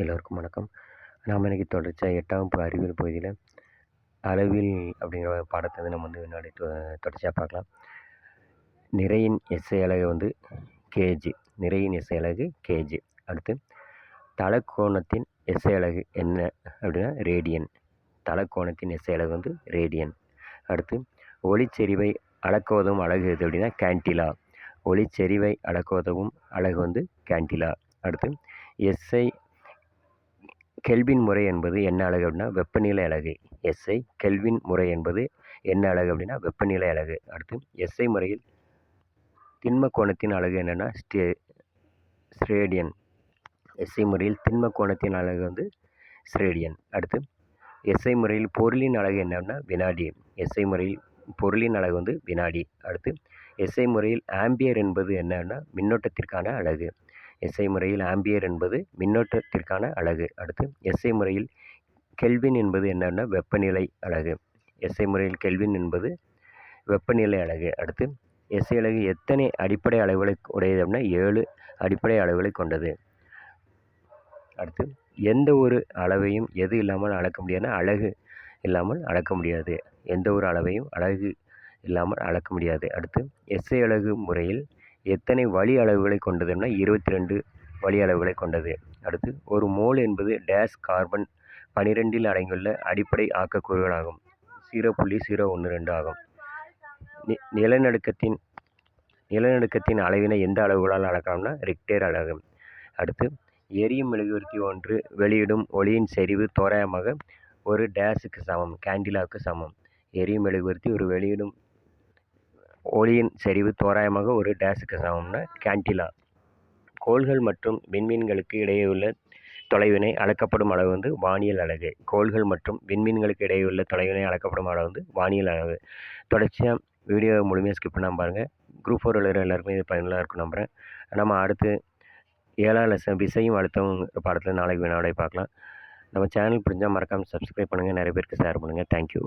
எல்லோருக்கும் வணக்கம். நாம் இன்றைக்கி தொடர்ச்சியாக எட்டாம் அறிவியல் பகுதியில் அளவில் அப்படிங்கிற பாடத்தை வந்து நம்ம வந்து வினாடி தொ- தொடர்ச்சியாக பார்க்கலாம். நிறையின் எஸ்ஐ அலகு வந்து கேஜி நிறையின் எஸ்ஐ அழகு கேஜி அடுத்து தலக்கோணத்தின் எஸ்ஐ அலகு என்ன அப்படின்னா ரேடியன். தலக்கோணத்தின் எஸ்ஐ அழகு வந்து ரேடியன். அடுத்து ஒளிச்செறிவை அளக்க உதவும் அலகு எது அப்படின்னா கேண்டிலா. ஒளிச்செறிவை அளக்க உதவும் வந்து கேண்டிலா. அடுத்து எஸ்ஐ கெல்வின் முறை என்பது என்ன அலகு அப்படின்னா வெப்பநிலை அலகு எஸ்ஐ கெல்வின் முறை என்பது என்ன அலகு அப்படின்னா வெப்பநிலை அலகு அடுத்து எஸ்ஐ முறையில் திண்ம கோணத்தின் அலகு என்னென்னா ஸ்டே ஸ்ரேடியன். எஸ்ஐ முறையில் திண்ம கோணத்தின் அலகு வந்து ஸ்ரேடியன். அடுத்து எஸ்ஐ முறையில் பொருளின் அலகு என்னன்னா வினாடி. எஸ்ஐ முறையில் பொருளின் அலகு வந்து வினாடி. அடுத்து எஸ்ஐ முறையில் ஆம்பியர் என்பது என்னன்னா மின்னோட்டத்திற்கான அலகு எஸ்ஐ முறையில் ஆம்பியர் என்பது மின்னோட்டத்திற்கான அலகு. அடுத்து எஸ்ஐ முறையில் கெல்வின் என்பது என்னன்னா வெப்பநிலை அலகு. எஸ்ஐ முறையில் கெல்வின் என்பது வெப்பநிலை அலகு. அடுத்து எஸ்ஐ அலகு எத்தனை அடிப்படை அளவுகளை உடையது அப்படின்னா ஏழு அடிப்படை அளவுகளை கொண்டது. அடுத்து எந்த ஒரு அளவையும் எது இல்லாமல் அளக்க முடியாதுன்னா அழகு இல்லாமல் அளக்க முடியாது. எந்த ஒரு அளவையும் அழகு இல்லாமல் அளக்க முடியாது. அடுத்து எஸ்ஐ அழகு முறையில் எத்தனை வழி அளவுகளை கொண்டதுன்னா இருபத்தி ரெண்டு வழி அளவுகளை கொண்டது. அடுத்து ஒரு மோல் என்பது டேஸ் கார்பன் பனிரெண்டில் அடங்கியுள்ள அடிப்படை ஆக்கக்கூறுகளாகும் ஜீரோ புள்ளி ஜீரோ ஒன்று ரெண்டு ஆகும். நி நிலநடுக்கத்தின் நிலநடுக்கத்தின் அளவினை எந்த அளவுகளால் அளக்கலாம்னா ரிக்டேர் அளவு அடுத்து எரியும் மெழுகுவர்த்தி ஒன்று வெளியிடும் ஒளியின் செறிவு தோராயமாக ஒரு டேஸுக்கு சமம் கேண்டிலாவுக்கு சமம். எரியும் மெழுகுவர்த்தி ஒரு வெளியிடும் ஒளியின் செறிவு தோராயமாக ஒரு டேஸுக்கு சமம்னா கேண்டிலா. கோள்கள் மற்றும் விண்மீன்களுக்கு இடையே உள்ள தொலைவினை அளக்கப்படும் அளவு வந்து வானியல் அலகு கோள்கள் மற்றும் விண்மீன்களுக்கு இடையுள்ள தொலைவினை அளக்கப்படும் அளவு வந்து வானியல் அழகு. தொடர்ச்சியாக வீடியோ முழுமையாக ஸ்கிப் பண்ணாமல் பாருங்கள் குரூப் ஃபோர் எழுதுகிற எல்லாருக்குமே இது பயனுள்ளாக இருக்கும் நம்புகிறேன் நம்ம அடுத்து ஏழாம் லெசன் விசையும் அழுத்தம் பாடத்தில் நாளைக்கு வினாடை பார்க்கலாம். நம்ம சேனல் பிடிஞ்சால் மறக்காமல் சப்ஸ்கிரைப் பண்ணுங்கள் நிறைய பேருக்கு ஷேர் பண்ணுங்கள் தேங்க்யூ